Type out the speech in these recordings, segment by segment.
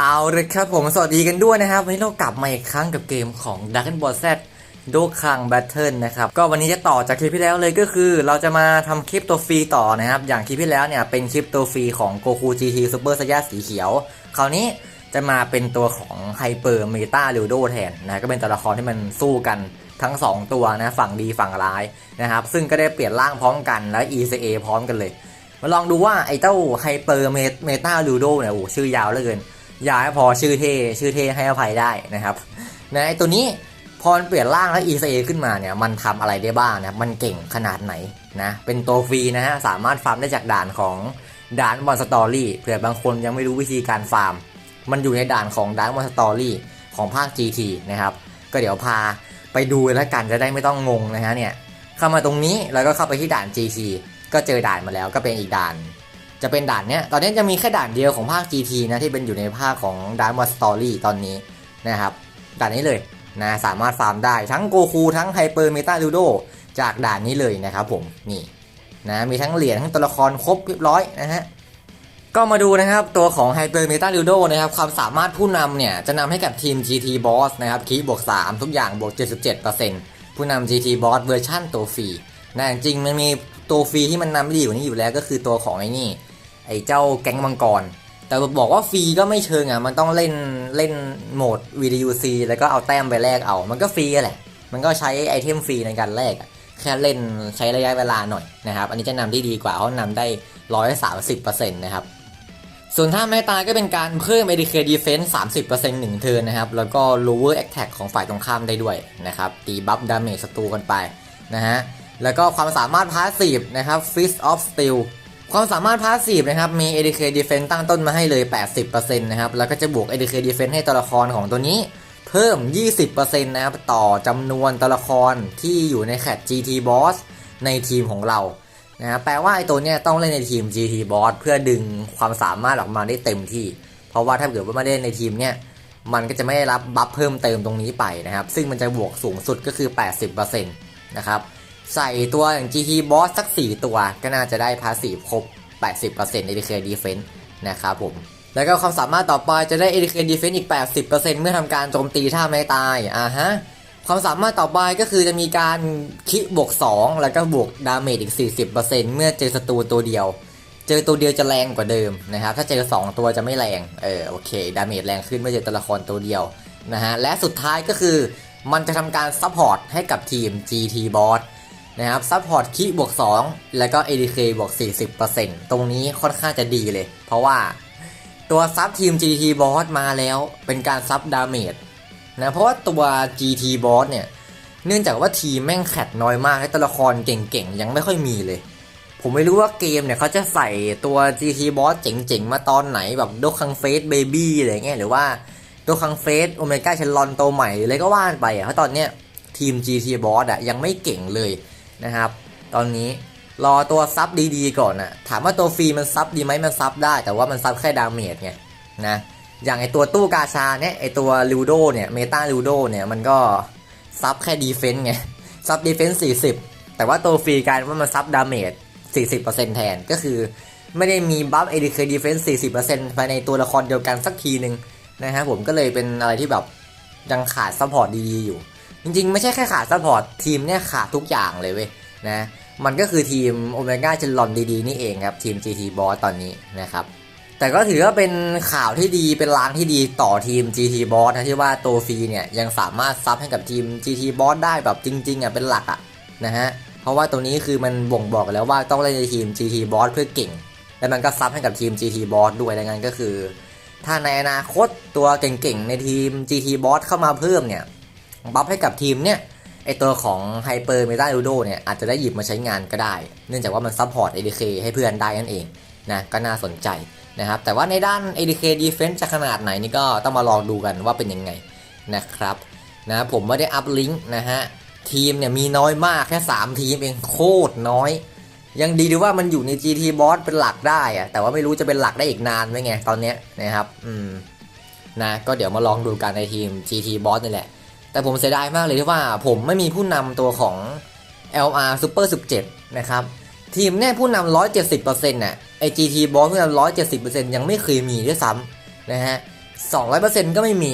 เอาเลยครับผมสวัสดีกันด้วยนะครับ วันนี้เรากลับมาอีกครั้งกับเกมของ Dragon Ball Z โดคัง Battle นะครับ ก็วันนี้จะต่อจากคลิปที่แล้วเลยก็คือเราจะมาทำคลิปตัวฟรีต่อนะครับ อย่างคลิปที่แล้วเนี่ยเป็นคลิปตัวฟรีของ Goku GT Super Saiyan สีเขียว คราวนี้จะมาเป็นตัวของ Hyper Meta l u d o แทนนะก็เป็นตัวละครที่มันสู้กันทั้ง 2 ตัวนะฝั่งดีฝั่งร้ายนะครับ ซึ่งก็ได้เปลี่ยนร่างพร้อมกันและ ECA พร้อมกันเลย มาลองดูว่าไอ้เจ้า Hyper Meta l u d o เนี่ยโอ้ชื่อยาวเหลือเกิน ยาให้พอชื่อเท่ชื่อเท่ให้อภัยได้นะครับนะไอตัวนี้พอเปลี่ยนร่างแล้ว ECA ขึ้นมาเนี่ยมันทำอะไรได้บ้างนะมันเก่งขนาดไหนนะเป็นตัวฟรีนะฮะสามารถฟาร์มได้จากด่านของด่านบอลสตอรี่เผื่อบางคนยังไม่รู้วิธีการฟาร์ม มันอยู่ในด่านของด่านบอลสตอรี่ของภาค GT นะครับก็เดี๋ยวพาไปดูแล้วกันจะได้ไม่ต้องงงนะฮะเนี่ยเข้ามาตรงนี้แล้วก็เข้าไปที่ด่าน GT ก็เจอด่านมาแล้วก็เป็นอีกด่าน จะเป็นด่านเนี้ย ตอนนี้จะมีแค่ด่านเดียวของภาค GT นะที่เป็นอยู่ในภาคของ d a r m a s t o r y ตอนนี้นะครับ ด่านนี้เลยนะสามารถฟาร์มได้ทั้งโกคูทั้งไฮเปอร์เมตาลูโดจากด่านนี้เลยนะครับผมนี่นะมีทั้งเหรียญทั้งตัวละครครบเรียบร้อยนะฮะก็มาดูนะครับตัวของ Hyper Meta l u d o นะครับความสามารถผู้นำเนี่ย จะนำให้กับทีม GT Boss นะครับคีบวก 3 ทุกอย่างบวก 77%ผู้นำ GT Boss เวอร์ชั่นตัวฟรีนะจริงมันมีตัวฟรีที่มันนำได้ดีกว่านี้อยู่แล้วก็คือตัวของไอ้นี่ ไอ้เจ้าแก๊งมังกร แต่บอกว่าฟรีก็ไม่เชิงอะ มันต้องเล่นเล่นโหมด VDUC แล้วก็เอาแต้มไปแลกเอา มันก็ฟรีแหละ มันก็ใช้ไอเทมฟรีในการแลกแค่เล่นใช้ระยะเวลาหน่อยนะครับ อันนี้จะนำที่ดีกว่าเพราะนำได้130%นต์นะครับส่วนถ้าไม่ตายก็เป็นการเพิ่ม ADK Defense 30%หนึ่งเทิร์นนะครับ แล้วก็ lower attack ของฝ่ายตรงข้ามได้ด้วยนะครับ ตีบัฟดาเมจศัตรูกันไปนะฮะ แล้วก็ความสามารถพาสซีฟนะครับ Fist of Steel ความสามารถพาสซีฟนะครับ มี ADK Defense ตั้งต้นมาให้เลย 80%นะครับ แล้วก็จะบวก ADK Defense ให้ตัวละครของตัวนี้ เพิ่ม 20%นะครับ ต่อจำนวนตัวละครที่อยู่ในแคต GT Boss ในทีมของเรานะแปลว่าไอ้ตัวเนี้ยต้องเล่นในทีม GT Boss เพื่อดึงความสามารถออกมาได้เต็มที่ เพราะว่าถ้าเกิดว่าไม่ได้ในทีมเนี้ยมันก็จะไม่ได้รับบัฟเพิ่มเติมตรงนี้ไปนะครับ ซึ่งมันจะบวกสูงสุดก็คือ 80%นะครับ ใส่ตัวอย่าง GT Boss สัก 4 ตัว ก็น่าจะได้พาสีครบ 80% ADK Defense นต์นะครับผม แล้วก็ความสามารถต่อไปจะได้ ADK Defense อีก 80%เมื่อทำการโจมตีถ้าไม่ตาย อ่าฮะ ความสามารถต่อไปก็คือจะมีการคิบวก 2 แล้วก็บวกดาเมจอีก 40%เมื่อเจอศัตรูตัวเดียว เจอตัวเดียวจะแรงกว่าเดิมนะครับ ถ้าเจอ 2 ตัวจะไม่แรง เออ โอเค ดาเมจแรงขึ้นเมื่อเจอตัวละครตัวเดียวนะฮะ และสุดท้ายก็คือมันจะทำการซัพพอร์ตให้กับทีม GT Boss นะครับซัพพอร์ตคีบวก 2 แล้วก็ ADK บวก 40%ตรงนี้ค่อนข้างจะดีเลย เพราะว่าตัวซับทีม GT Boss มาแล้วเป็นการซับดาเมจนะเพราะว่าตัว GT Boss เนี่ย เนื่องจากว่าทีมแม่งแคดน้อยมากให้ตัวละครเก่งๆ ยังไม่ค่อยมีเลย ผมไม่รู้ว่าเกมเนี่ยเขาจะใส่ตัว GT Boss เจ๋งๆ มาตอนไหนแบบโดคังเฟสเบบี้อะไรเงี้ยหรือว่าโดคังเฟสโอเมก้าเชลลอนตัวใหม่หรืออะไรก็ว่านไปอะเพราะตอนเนี้ยทีม GT Boss อะยังไม่เก่งเลย นะครับ ตอนนี้รอตัวซับดีๆก่อนอะถามว่าตัวฟรีมันซับดีไหมมันซับได้ แต่ว่ามันซับแค่ดาเมจไงนะอย่างไอตัวตู้กาชาเนี่ยไอตัวลูโดเนี่ยเมตาลูโดเนี่ยมันก็ซับแค่ดีเฟนต์ไงซับดีเฟนต์40แต่ว่าตัวฟรีกลารว่ามันซับดาเมจ40%แทนก็คือไม่ได้มีบัฟ ADK Defense 40%ภายในตัวละครเดียวกันสักทีหนึ่งนะฮะผมก็เลยเป็นอะไรที่แบบยังขาดซัพพอร์ตดีๆอยู่ จริงๆ ไม่ใช่แค่ขาดซัพพอร์ตทีมเนี่ยขาดทุกอย่างเลยเว้ยนะมันก็คือทีมโอเมก้าเจนลอนดีๆ นี่เองครับ ทีม GT Boss ตอนนี้นะครับ แต่ก็ถือว่าเป็นข่าวที่ดีเป็นลางที่ดีต่อทีม GT Boss นะที่ว่าโตฟีเนี่ยยังสามารถซับให้กับทีม GT Boss ได้แบบจริง ๆอะเป็นหลักอะนะฮะเพราะว่าตัวนี้คือมันบ่งบอกแล้วว่าต้องเล่นในทีม GT Boss เพื่อเก่ง และมันก็ซับให้กับทีม GT Boss ด้วยดังนั้นก็คือ ถ้าในอนาคตตัวเก่งๆในทีม GT Boss เข้ามาเพิ่มเนี่ย บัฟให้กับทีมเนี่ยไอตัวของ Hyper Meta Ludo เนี่ยอาจจะได้หยิบมาใช้งานก็ได้ เนื่องจากว่ามันซัพพอร์ต ADK ให้เพื่อนได้นั่นเองนะก็น่าสนใจนะครับแต่ว่าในด้าน ADK Defense จะขนาดไหนนี่ก็ต้องมาลองดูกันว่าเป็นยังไงนะครับนะผมไม่ได้อัพลิงก์นะฮะทีมเนี่ยมีน้อยมากแค่ 3 ทีมเองโคตรน้อย ยังดีดีว่ามันอยู่ใน GT Boss เป็นหลักได้อะแต่ว่าไม่รู้จะเป็นหลักได้อีกนานไหมไงตอนเนี้ยนะครับอืมนะก็เดี๋ยวมาลองดูกันในทีม GT Boss นี่แหละ แต่ผมเสียดายมากเลยที่ว่าผมไม่มีผู้นำตัวของ LR Super 17 นะครับ ทีมเนี่ยผู้นำ170%น่ะไอ GT Boss ผู้นำ170%ยังไม่เคยมีด้วยซ้ำนะฮะ 200%ก็ไม่มี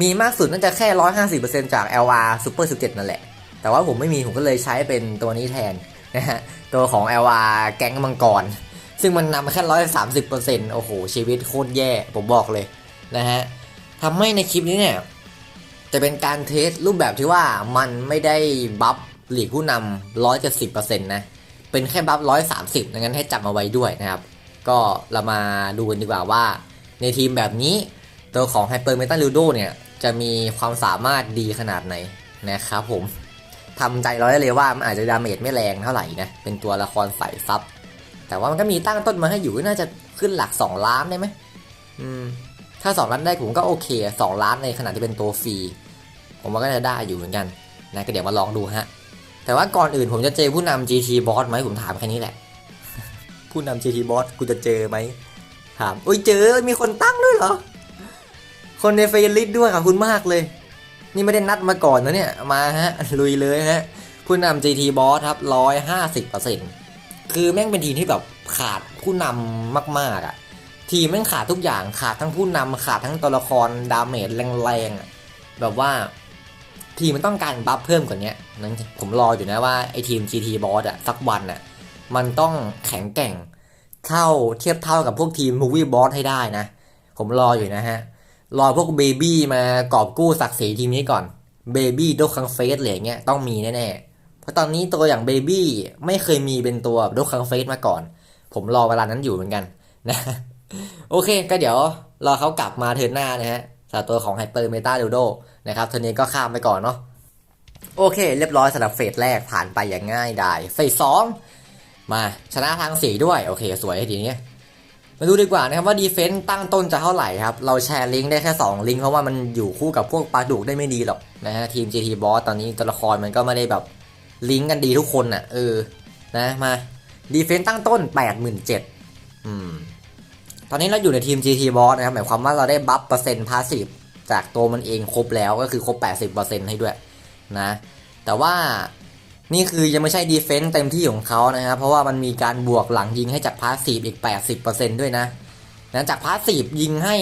มีมากสุดน่าจะแค่ 150%จาก LR Super 17 นั่นแหละ แต่ว่าผมไม่มี ผมก็เลยใช้เป็นตัวนี้แทนนะฮะ ตัวของ LR แก๊งมังกร ซึ่งมันนำแค่ 130%โอ้โห ชีวิตโคตรแย่ ผมบอกเลยนะฮะทำให้ในคลิปนี้เนี่ย จะเป็นการเทสรูปแบบที่ว่ามันไม่ได้บัฟหลีกผู้นำ170%นต์นะ เป็นแค่บัฟ130ดังนั้นให้จำเอาไว้ด้วยนะครับ ก็เรามาดูกันดีกว่าว่า ในทีมแบบนี้ตัวของ Hyper Metal Ludo เนี่ย จะมีความสามารถดีขนาดไหนนะครับผมทำใจเราได้เลยว่ามันอาจจะดาเมจไม่แรงเท่าไหร่นะ เป็นตัวละครใส่ซับแต่ว่ามันก็มีตั้งต้นมาให้อยู่น่าจะขึ้นหลัก 2 ล้านได้ไหมอืม ถ้า 2 ล้านได้ผมก็โอเค 2 ล้านในขณะที่เป็นตัวฟรี ผมว่าก็จะได้อยู่เหมือนกันนะก็เดี๋ยวมาลองดูฮะ แต่ว่าก่อนอื่นผมจะเจอผู้นำ GT Boss ไหมผมถามแค่นี้แหละ ผู้นำ GT Boss กูจะเจอไหมถามอุ้ยเจอมีคนตั้งด้วยเหรอ คนในเฟซลิสด้วยขอบคุณมากเลย นี่ไม่ได้นัดมาก่อนนะเนี่ย มาฮะ ลุยเลยฮะ ผู้นำ GT Boss ครับร้อยห้าสิบเปอร์เซ็นต์คือแม่งเป็นทีมที่แบบขาดผู้นำมาก ๆอะ่ะ ทีมแม่งขาดทุกอย่างขาดทั้งผู้นำขาดทั้งตัวละครดาเมจแรงๆแบบว่าทีมมันต้องการบัฟเพิ่มกว่านี้นั้นผมรออยู่นะว่าไอทีม GT Boss อะสักวันอะมันต้องแข็งแกร่งเท่าเทียบเท่ากับพวกทีม Movie Boss ให้ได้นะ ผมรออยู่นะฮะ รอพวกเบบี้มากอบกู้ศักดิ์ศรีทีมนี้ก่อนเบบี้โดคังเฟสอะไรอย่างเงี้ยต้องมีแน่ๆ เพราะตอนนี้ตัวอย่างเบบี้ไม่เคยมีเป็นตัวโดคังเฟสมาก่อน ผมรอเวลานั้นอยู่เหมือนกันนะ โอเค ก็เดี๋ยวรอเขากลับมาเทิร์นหน้านะฮะสำหรับตัวของ Hyper Meta d o d o นะครับเทอร์นนี้ก็ข้ามไปก่อนเนาะโอเค เรียบร้อยสำหรับเฟสแรกผ่านไปอย่างง่ายดายเฟสสองมาชนะทางสีด้วย โอเคสวยทีนี้มาดูดีกว่านะครับว่าดีเฟนต์ตั้งต้นจะเท่าไหร่ครับ เราแชร์ลิงก์ได้แค่ 2 ลิงก์เพราะว่ามันอยู่คู่กับพวกปลาดุกได้ไม่ดีหรอกนะฮะทีม GT Boss ตอนนี้ตัวละครมันก็ไม่ได้แบบลิงก์กันดีทุกคนอะเออนะมาดีเฟนต์ตั้งต้น 87,000อืม ตอนนี้เราอยู่ในทีม GT Boss นะครับ หมายความว่าเราได้บัฟเปอร์เซ็นต์พาสซีฟจากตัวมันเองครบแล้วก็คือครบ 80%ให้ด้วยนะ แต่ว่านี่คือยังไม่ใช่ดีเฟนต์เต็มที่ของเขานะครับ เพราะว่ามันมีการบวกหลังยิงให้จากพาสซีฟอีก 80%ด้วยนะนะจากพาสซีฟยิงให้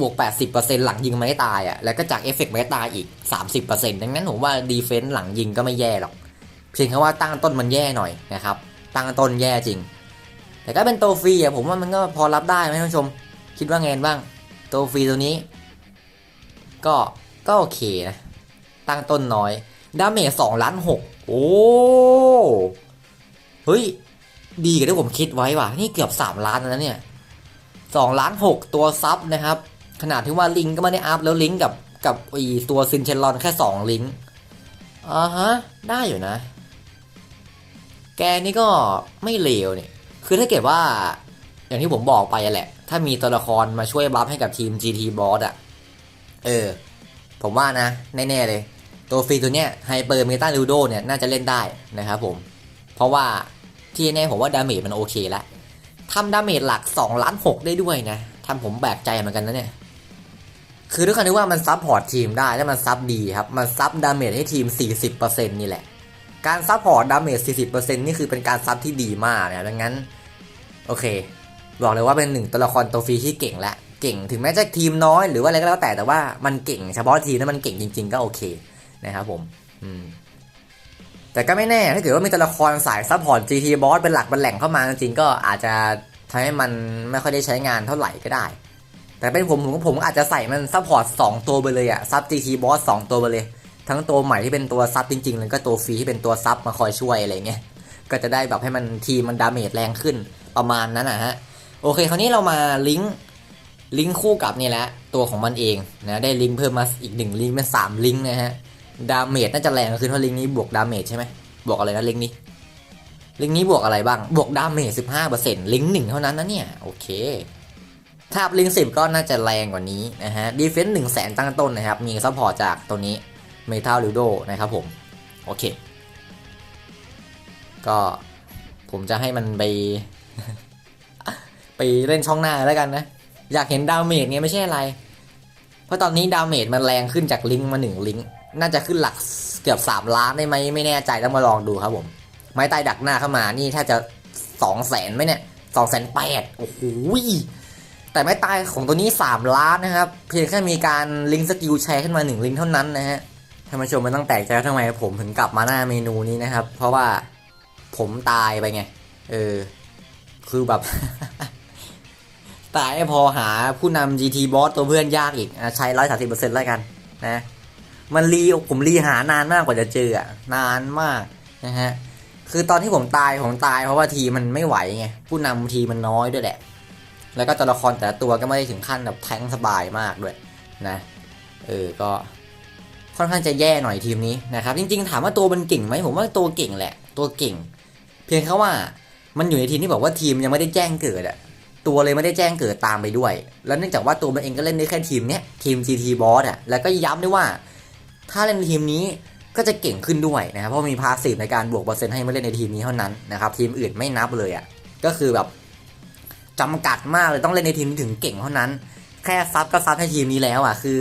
บวก 80%หลังยิงไม่ตายอะ่ะ แล้วก็จากเอฟเฟกต์ไม่ตายอีก 30%ดังนั้นผมว่าดีเฟนต์หลังยิงก็ไม่แย่หรอก เพียงแค่ว่าตั้งต้นมันแย่หน่อยนะครับ ตั้งต้นแย่จริง แต่ก็เป็นโตฟรีอะผมว่ามันก็พอรับได้ไหมท่านผู้ชม คิดว่าไงบ้าง โตฟรีตัวนี้ ก็ก็โอเคนะ ตั้งต้นน้อย ดาเมจสองล้านหกโอ้เฮ้ย ดีกว่าที่ผมคิดไว้ว่ะ นี่เกือบสามล้านแล้วเนี่ยสองล้านหกตัวซับนะครับ ขนาดที่ว่าลิงก์ก็ไม่ได้อัพแล้วลิงก์กับกับอีตัวซินเชนลอนแค่สองลิงก์อ่าฮะ ได้อยู่นะ แกนี่ก็ไม่เลวเนี่ย คือถ้าเกิดว่า อย่างที่ผมบอกไปแหละ ถ้ามีตัวละครมาช่วยบัฟให้กับทีม GT Boss อะเออ ผมว่านะ แน่ๆเลย ตัวฟรีตัวเนี้ยไฮเปอร์เมตาลูโดเนี่ยน่าจะเล่นได้นะครับผม เพราะว่าที่แน่ผมว่าดาเมจมันโอเคแล้วทำดาเมจหลัก2ล้าน6ได้ด้วยนะทำผมแบกใจเหมือนกันนะเนี่ยคือด้วยความที่ว่ามันซับพอร์ตทีมได้และมันซับดีครับ มันซับดาเมจให้ทีม 40%นี่แหละ การซับพอร์ตดาเมจ 40%นี่คือเป็นการซับที่ดีมากนะดังนั้น โอเค บอกเลยว่าเป็นหนึ่งตัวละครตัวฟรีที่เก่งและเก่งถึงแม้จะทีมน้อยหรือว่าอะไรก็แล้วแต่แต่ว่ามันเก่งเฉพาะทีมนั้นมันเก่งจริง ๆ ก็โอเคนะครับผมอืมแต่ก็ไม่แน่ถ้าเกิดว่ามีตัวละครสายซัพพอร์ต GT Boss เป็นหลักเป็นแหล่งเข้ามาจริงๆก็อาจจะทำให้มันไม่ค่อยได้ใช้งานเท่าไหร่ก็ได้ แต่เป็นผมผมผมอาจจะใส่มันซัพพอร์ต2ตัวไปเลยอะซับ GT Boss 2 ตัวไปเลย ทั้งตัวใหม่ที่เป็นตัวซับจริงๆ แล้วก็ตัวฟรีที่เป็นตัวซับมาคอยช่วยอะไรเงี้ย ก็จะได้แบบให้มันทีมมันดาเมจแรงขึ้นประมาณนั้นนะฮะ โอเค คราวนี้เรามาลิงก์ลิงก์คู่กับนี่แหละตัวของมันเองนะได้ลิงก์เพิ่มมาอีกหนึ่งลิงก์เป็นสามลิงก์นะฮะดาเมจน่าจะแรงขึ้นเพราะลิงก์นี้บวกดาเมจใช่ไหมบวกอะไรนะลิงก์นี้ลิงก์นี้บวกอะไรบ้าง บวกดาเมจสิบห้าเปอร์เซ็นต์ลิงก์หนึ่งเท่านั้นนะเนี่ย โอเค ถ้าลิงก์สิบก็น่าจะแรงกว่านี้นะฮะดีเฟนซ์หนึ่งแสนตั้งต้นนะครับ มีซัพพอร์ตจากตัวนี้เมทัลลิโดนะครับผม โอเค ก็ผมจะให้มันไป ไปเล่นช่องหน้าแล้วกันนะ อยากเห็นดาเมจเนี่ยไม่ใช่อะไร เพราะตอนนี้ดาเมจมันแรงขึ้นจากลิงก์มาหนึ่งลิงก์น่าจะขึ้นหลักเกือบสามล้านได้ไหมไม่แน่ใจต้องมาลองดูครับผม ไม้ตายดักหน้าเข้ามานี่ถ้าจะสองแสนไหมเนี่ยสองแสนแปดโอ้โหแต่ไม่ตายของตัวนี้ 3 ล้านนะครับ เพียงแค่มีการลิงก์สกิลแชร์ขึ้นมา 1 ลิงก์เท่านั้นนะฮะท่านผู้ชมมันต้องแตกใจทำไมผมถึงกลับมาหน้าเมนูนี้นะครับ เพราะว่า ผมตายไปไง เออ คือแบบ ตายไม่พอหาผู้นำ GT Boss ตัวเพื่อนยากอีกอใช้ร้อยสาสิบเปอร์เซ็นต์แล้วกันนะ มันรีผมรีหานานมากกว่าจะเจออะนานมากนะฮะ คือตอนที่ผมตายผมตายเพราะว่าทีมันไม่ไหวไง ผู้นำทีมันน้อยด้วยแหละ แล้วก็ตัวละครแต่ละตัวก็ไม่ได้ถึงขั้นแบบแทงสบายมากด้วยนะ เออ ก็ค่อนข้างจะแย่หน่อยทีมนี้นะครับ จริงๆ ถามว่าตัวมันเก่งไหมผมว่าตัวเก่งแหละ ตัวเก่ง เพียงแค่ว่ามันอยู่ในทีมที่บอกว่าทีมยังไม่ได้แจ้งเกิดอะตัวเลยไม่ได้แจ้งเกิดตามไปด้วย แล้วเนื่องจากว่าตัวมันเองก็เล่นได้แค่ทีมเนี้ยทีม GT Boss อะแล้วก็ย้ำด้วยว่า ถ้าเล่นในทีมนี้ก็จะเก่งขึ้นด้วยนะครับเพราะมีพาสซีฟในการบวกเปอร์เซ็นต์ให้มาเล่นในทีมนี้เท่านั้นนะครับทีมอื่นไม่นับเลยอะก็คือแบบจำกัดมากเลยต้องเล่นในทีมถึงเก่งเท่านั้น แค่ซับก็ซับให้ทีมนี้แล้วอะคือ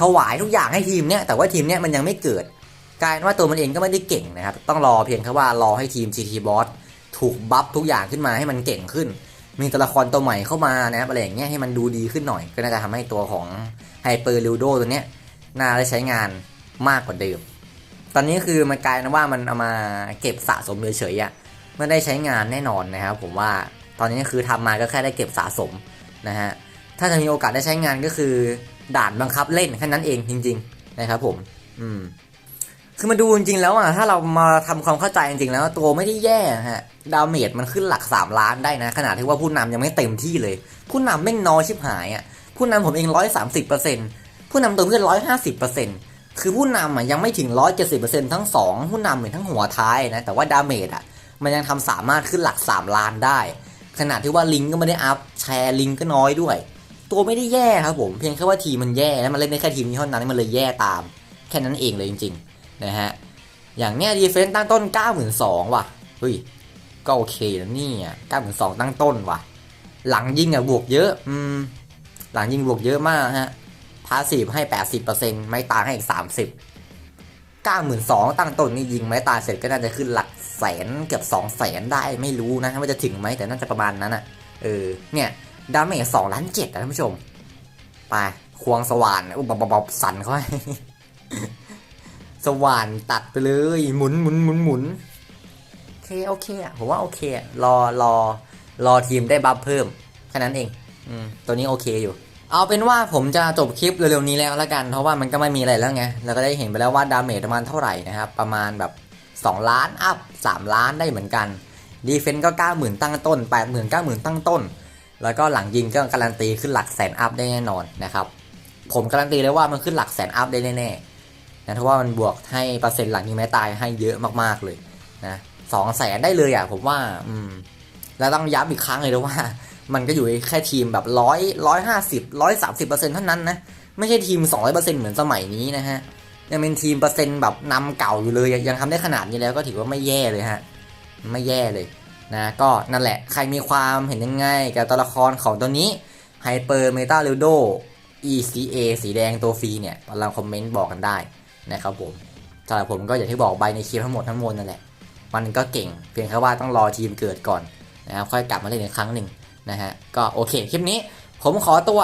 ถวายทุกอย่างให้ทีมเนี้ยแต่ว่าทีมเนี้ยมันยังไม่เกิด กลายเป็นว่าตัวมันเองก็ไม่ได้เก่งนะครับ ต้องรอเพียงแค่ว่ารอให้ทีม GT Boss ถูกบัฟทุกอย่างขึ้นมาให้มันเก่งขึ้น มีตัวละครตัวใหม่เข้ามานะครับอะไรอย่างเงี้ยให้มันดูดีขึ้นหน่อย ก็น่าจะทำให้ตัวของไฮเปอร์ลิวโดตัวเนี้ยน่าได้ใช้งานมากกว่าเดิม ตอนนี้คือมันกลายเป็นว่ามันเอามาเก็บสะสมเฉยๆอะไม่ได้ใช้งานแน่นอนนะครับ ผมว่าตอนนี้คือทำมาก็แค่ได้เก็บสะสมนะฮะถ้าจะมีโอกาสได้ใช้งานก็คือด่านบังคับเล่นแค่นั้นเองจริง ๆ นะครับผม อืม คือมาดูจริงๆแล้วอะถ้าเรามาทำความเข้าใจจริงๆแล้วตัวไม่ได้แย่ฮะดาเมจมันขึ้นหลัก 3 ล้านได้นะ ขนาดที่ว่าผู้นำยังไม่เต็มที่เลย ผู้นำแม่งน้อยชิบหายอะผู้นำผมเองร้อยสามสิบเปอร์เซ็นต์ผู้นำตัวเพื่อนร้อยห้าสิบเปอร์เซ็นต์คือผู้นำอะยังไม่ถึงร้อยเจ็ดสิบเปอร์เซ็นต์ทั้งสองผู้นำเหมือนทั้งหัวท้ายนะแต่ว่าดาเมจอะมันยังทำสามารถขึ้นหลัก 3 ล้านได้ ขนาดที่ว่าลิงก์ก็ไม่ได้อัพแชร์ลิงก์ก็น้อยด้วย ตัวไม่ได้แย่ครับผมเพียงแค่ว่าทีมมันแย่แล้วมันเล่นได้แค่ทีมนี้เท่านั้นมันเลยแย่ตาม แค่นั้นเองเลยจริง ๆ นะฮะ อย่างเนี้ยดีเฟนซ์ตั้งต้น 92,000ว่ะ เฮ้ย ก็โอเคแล้วนี่อะ92,000 ตั้งต้นว่ะ หลังยิงอะบวกเยอะ อืม หลังยิงบวกเยอะมากฮะ พาสีฟให้ 80%ไม่ตาให้อีก 30 92,000 ตั้งต้นนี่ยิงไม่ตาเสร็จก็น่าจะขึ้นหลักแสนเกือบ2แสนได้ไม่รู้นะว่าจะถึงไหมแต่น่าจะประมาณนั้นอะ เออ เนี่ยดาเมจสองล้านเจ็ดนะท่านผู้ชม ไป ควงสว่านอุบบบบบสั่นเขาให้ สว่านตัดไปเลยหมุนหมุนหมุนหมุนโอเคโอเคอะผมว่าโอเครอรอรอทีมได้บัฟเพิ่มแค่นั้นเองอืมตัวนี้โอเคอยู่ เอาเป็นว่าผมจะจบคลิปเร็วๆนี้แล้วละกัน เพราะว่ามันก็ไม่มีอะไรแล้วไงแล้วก็ได้เห็นไปแล้วว่าดาเมจประมาณเท่าไหร่นะครับ ประมาณแบบ 2 ล้านอัพ3ล้านได้เหมือนกันดีเฟนต์ก็ 90,000 ตั้งต้น 80,000 90,000 ตั้งต้น แล้วก็หลังยิงก็การันตีขึ้นหลักแสนอัพได้แน่นอนนะครับ ผมการันตีเลยว่ามันขึ้นหลักแสนอัพได้แน่ๆ นะเพราะว่ามันบวกให้เปอร์เซ็นต์หลังยิงแม้ตายให้เยอะมากๆเลยนะสองแสนได้เลยอะผมว่าอืมแล้วต้องย้ำอีกครั้งเลยนะว่า มันก็อยู่แค่ทีมแบบร้อยร้อยห้าสิบร้อยสามสิบเปอร์เซ็นต์เท่านั้นนะไม่ใช่ทีมสองร้อยเปอร์เซ็นต์เหมือนสมัยนี้นะฮะยังเป็นทีมเปอร์เซ็นต์แบบนำเก่าอยู่เลยยังทำได้ขนาดนี้แล้วก็ถือว่าไม่แย่เลยฮะไม่แย่เลยนะก็นั่นแหละใครมีความเห็นยังไงกับตัวละครของตัวนี้ Hyper Meta l u d o ECA สีแดงตัวฟรีเนี่ยลองคอมเมนต์บอกกันได้ นะครับผมสำหรับผมก็อย่างที่บอกใบในคลิปทั้งหมดทั้งมวลนั่นแหละ มันก็เก่งเพียงแค่ว่าต้องรอทีมเกิดก่อนนะครับค่อยกลับมาเล่นอีกครั้งหนึ่งนะฮะก็โอเคคลิปนี้ ผมขอตัว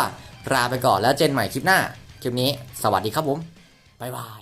ลาไปก่อนแล้วเจนใหม่คลิปหน้า คลิปนี้ สวัสดีครับผมบ๊ายบาย